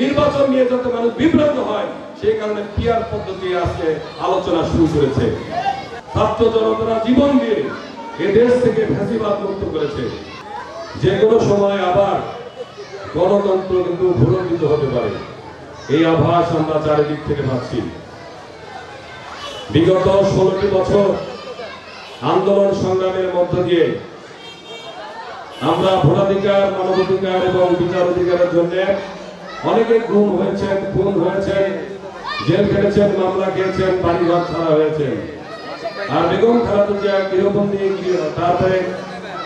নির্বাচন নিয়ে যাতে মানুষ বিভ্রান্ত হয়, সেই কারণে পিয়ার পদ্ধতি আজকে আলোচনা শুরু করেছে। ছাত্র জনতারা জীবন দিয়ে এ দেশ থেকে ফ্যাসিবাদ মুক্ত করেছে। যে কোনো সময় আবার গণতন্ত্র কিন্তু ভুলণ্ডিত হতে পারে। এই আভাস আমরা চারিদিক থেকে পাচ্ছি বিগত ষোলোটি বছর আন্দোলন সংগ্রামের মধ্য দিয়ে আমরা ভোটাধিকার, মানবাধিকার এবং বিচার অধিকারের জন্য অনেকে গুম হয়েছেন, খুন হয়েছেন জেল খেটেছেন, মামলা খেয়েছেন, বাড়িঘর ছাড়া হয়েছেন। আর বেগম খালেদা গৃহবন্দী তারপরে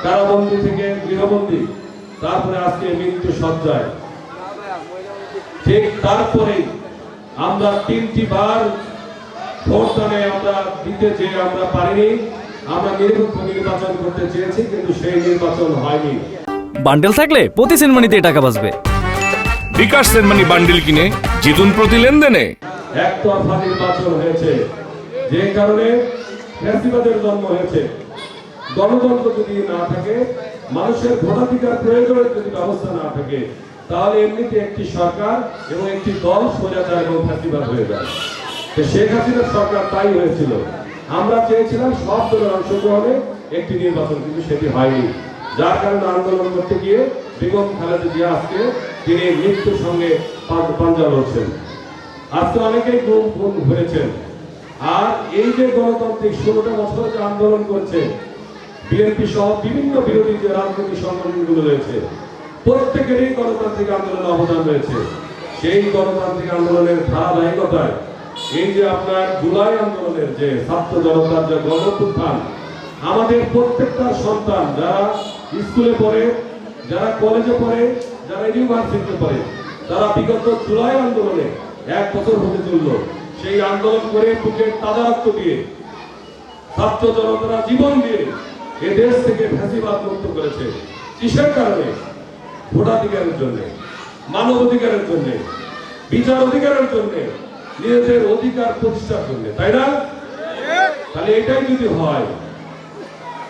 কারাবন্দী থেকে গৃহবন্দী, তারপরে আজকে মৃত্যু সজ্জায়। ঠিক তারপরেই আমরা তিনটি বার ভোটদানে আমরা দিতে চেয়ে আমরা পারিনি। আমরা নিরপেক্ষ নির্বাচন করতে চেয়েছি, কিন্তু সেই নির্বাচন হয়নি। বান্ডেল থাকলে প্রতি সেনমানিতে টাকা বাঁচবে। বিকাশ সেনমানি বান্ডিল কিনে জিতুন প্রতি লেনদেনে। নির্বাচন হয়েছে। যে কারণে ফ্যাসিবাদের জন্ম হয়েছে। গণতন্ত্র যদি না থাকে, মানুষের ভোটাধিকার যদি ব্যবস্থা না থাকে, তাহলে এমনিতে একটি সরকার এবং একটি দল সোজা যায় এবং ফ্যাসিবাদ হয়ে যায়। শেখ হাসিনার সরকার তাই হয়েছিল। আমরা চেয়েছিলাম সব দলের অংশগ্রহণে একটি নির্বাচন, কিন্তু সেটি হয়নি। যার কারণে আন্দোলন করতে গিয়ে বেগম খালেদা জিয়া আজকে তিনি মৃত্যুর সঙ্গে পাঞ্জা- লড়ছেন আজকে অনেকেই গুম হয়েছেন আর এই যে গণতান্ত্রিক ষোলোটা বছর যে আন্দোলন করছে, বিএনপি সহ বিভিন্ন বিরোধী যে রাজনৈতিক সংগঠনগুলো রয়েছে, প্রত্যেকেরই গণতান্ত্রিক আন্দোলনে অবদান রয়েছে। সেই গণতান্ত্রিক আন্দোলনের ধারাবাহিকতায়, এই যে আপনার জুলাই আন্দোলনের যে ছাত্র জনতার যে গণপুত্থান, আমাদের প্রত্যেকটা সন্তান যারা স্কুলে পড়ে যারা কলেজে পড়ে যারা ইউনিভার্সিটিতে পড়ে তারা বিগত জুলাই আন্দোলনে এক বছর হতে চলল। সেই আন্দোলন করে বুকের তাজা রক্ত দিয়ে ছাত্র জনতারা জীবন দিয়ে এ দেশ থেকে ফ্যাসিবাদ মুক্ত করেছে। কিসের কারণে? ভোটাধিকারের জন্য মানব অধিকারের জন্য বিচার অধিকারের জন্য নিজেদের অধিকার প্রতিষ্ঠার জন্য তাই না? তাহলে এটাই যদি হয়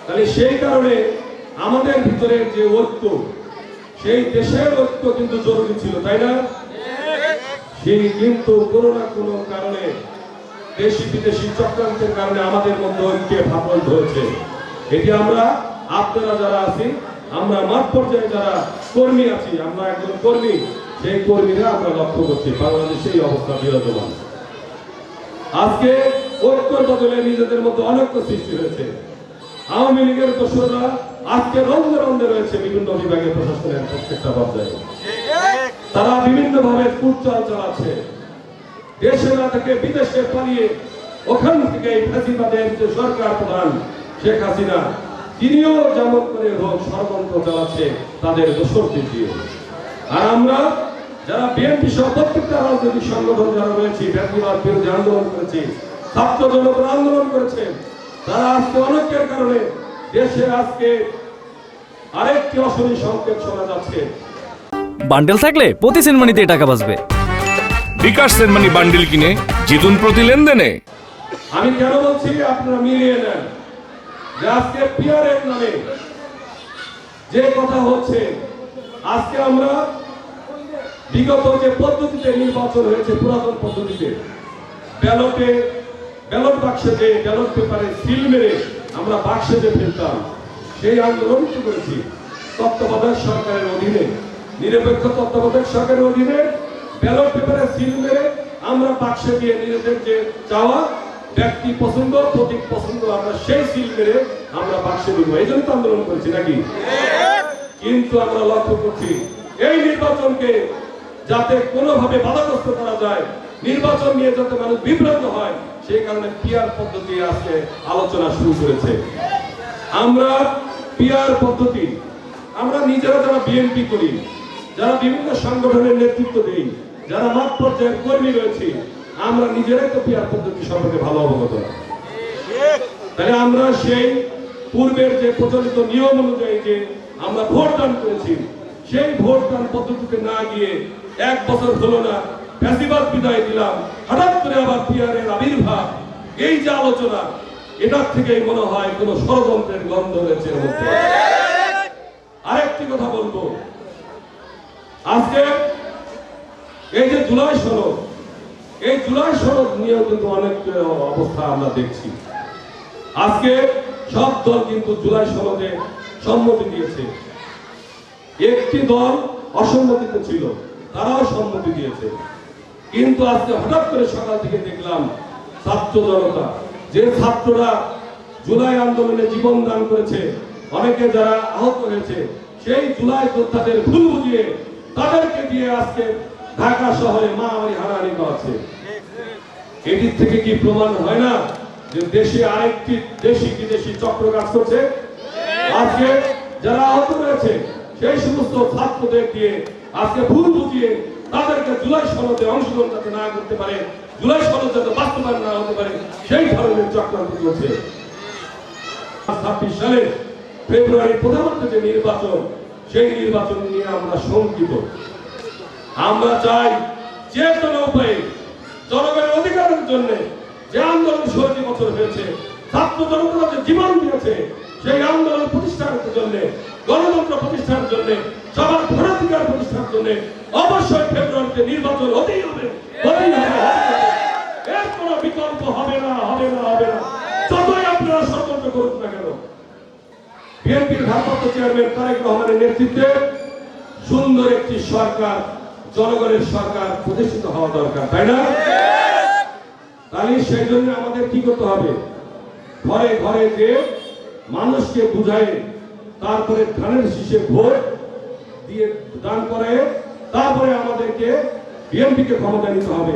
তাহলে সেই কারণে আমাদের ভিতরে যে ঐক্য, সেই দেশের ঐক্য কিন্তু জরুরি ছিল, তাই না? সেই কিন্তু কোনো না কোনো কারণে দেশি বিদেশি চক্রান্তের কারণে আমাদের মধ্যে ঐক্যে ফাটল ধরেছে। এটি আমরা, আপনারা যারা আছি, আমরা মাঠ পর্যায়ে যারা কর্মী আছি, আমরা একজন কর্মী, সেই কর্মীরা আমরা লক্ষ্য করছি, বাংলাদেশে এই অবস্থা বিরাজমান। আজকে ঐক্যর বদলে নিজেদের মধ্যে অনৈক্য সৃষ্টি হয়েছে। আওয়ামী লীগের দোসররা আজকে রন্ধে রন্ধে রয়েছে বিভিন্ন বিভাগের প্রশাসনের প্রত্যেকটা পর্যায়ে। তারা বিভিন্ন ভাবে কুটচাল চালাচ্ছে। দেশে না থেকে বিদেশে পালিয়ে ওখান থেকে এই ফ্যাসিবাদের যে সরকার প্রধান শেখ হাসিনা, তিনিও যেমন করে হোক ষড়যন্ত্র চালাচ্ছে, তাদের দোষরদের দিয়ে আর আমরা যারা বিএনপি সহ প্রত্যেকটা রাজনৈতিক সংগঠন যারা রয়েছে, ফ্যাসিবাদ বিরোধী আন্দোলন করেছে ছাত্র জনতা আন্দোলন করেছে, তারা আজকে অনেকের কারণে দেশে আজকে আরেকটি অশনি সংকেত শোনা যাচ্ছে। বান্ডেল থাকলে প্রতি সেনমানিতে টাকা বাঁচবে। বিকাশ সেনমানি বান্ডিল কিনে জিতুন প্রতি লেনদেনে। আমি কেন বলছি আপনারা মিলিয়ে নেন? যে আজকে পিয়ারের নামে যে কথা হচ্ছে আজকে আমরা বিগত যে পদ্ধতিতে নির্বাচন হয়েছে পুরাতন পদ্ধতিতে ব্যালটে ব্যালট বাক্সে যে ব্যালট পেপারে সিল মেরে আমরা বাক্সে যে ফেলতাম। সেই আন্দোলন কি করেছি। তত্ত্বাবধায়ক সরকারের অধীনে, নিরপেক্ষ তত্ত্বাবধায়ক সরকারের অধীনে ব্যালট পেপারে সিল মেরে আমরা বাক্সে দিয়ে নিজেদের যে চাওয়া, ব্যক্তি পছন্দ, প্রতীক পছন্দ, আমরা সেই সিল মেরে আমরা বাক্সে দিব। এই জন্য তো আন্দোলন করেছি নাকি? কিন্তু আমরা লক্ষ্য করছি, এই নির্বাচনকে যাতে কোনোভাবে বাধাগ্রস্ত করা যায়, নির্বাচন নিয়ে যাতে মানুষ বিভ্রান্ত হয় সেই কারণে পিয়ার পদ্ধতি আজকে আলোচনা শুরু করেছে। আমরা পিয়ার পদ্ধতি, আমরা নিজেরা যারা বিএনপি করি, যারা বিভিন্ন সংগঠনের নেতৃত্ব দেই, যারা মাঠ পর্যায়ের কর্মী রয়েছে, আমরা নিজেরাই তো পিয়ার পদ্ধতি সম্পর্কে ভালো অবগত। তাহলে আমরা সেই পূর্বের যে প্রচলিত নিয়ম অনুযায়ী যে আমরা ভোট দান করেছি, সেই ভোট দান পদ্ধতিতে না গিয়ে এক বছর হলো না বিদায় দিলাম, হঠাৎ করে আবার পিয়ারের আবির্ভাব। এই যে আলোচনা, এটার থেকেই মনে হয় কোনো ষড়যন্ত্রের গন্ধ রয়েছে আরেকটি কথা বলব। আজকে এই যে জুলাই সনদ, এই জুলাই সনদ নিয়েও কিন্তু অনেক অবস্থা আমরা দেখছি। আজকে সব দল কিন্তু জুলাই সনদে সম্মতি দিয়েছে। একটি দল অসম্মতিতে ছিল, তারাও সম্মতি দিয়েছে। কিন্তু আজকে হঠাৎ করে সকাল থেকে দেখলাম ছাত্র জনতা, যে ছাত্ররা জুলাই আন্দোলনে জীবন দান করেছে, অনেকে যারা আহত হয়েছে, সেই জুলাই যোদ্ধাদের ভুল বুঝিয়ে তাদেরকে দিয়ে আজকে ঢাকা শহরে মারামারি হারাহারি আছে এটির থেকে কি প্রমাণ হয় না যে দেশে আরেকটি দেশি বিদেশি চক্র কাজ করছে? আজকে যারা আহত রয়েছে সেই সমস্ত ছাত্রদের দিয়ে আজকে ভুল বুঝিয়ে তাদেরকে জুলাই সনদে অংশগ্রহণ যাতে না করতে পারে, জুলাই সনদ যাতে বাস্তবায়ন না হতে পারে, সেই ধরনের চক্রান্ত চলছে। ছাব্বিশ সালে ফেব্রুয়ারি প্রধানমন্ত্রী যে নির্বাচন, সেই নির্বাচন নিয়ে আমরা শঙ্কিত। আমরা চাই যে কোনো উপায়ে জনগণের অধিকারের জন্য যে আন্দোলন ষোলোটি বছর হয়েছে, ছাত্র জনতা যে জীবন দিয়েছে, সেই আন্দোলন প্রতিষ্ঠানের জন্য, গণতন্ত্র প্রতিষ্ঠার জন্য, সবার ভোটাধিকার প্রতিষ্ঠার জন্য অবশ্যই ফেব্রুয়ারিতে নির্বাচন হতেই হবে হতেই হবে এর বিকল্প হবে না হবে না হবে না। যতই আপনারা ষড়যন্ত্র করুন না কেন, বিএনপির ভারপ্রাপ্ত চেয়ারম্যান তারেক রহমানের নেতৃত্বে সুন্দর একটি সরকার, জনগণের সরকার প্রতিষ্ঠিত হওয়া দরকার, তাই না? তাহলে সেই জন্য আমাদের কি করতে হবে? ঘরে ঘরে যে মানুষকে বুঝায় তারপরে ধানের শীষে ভোট দিয়ে দান করে তারপরে আমাদেরকে বিএনপিকে ক্ষমতা নিতে হবে।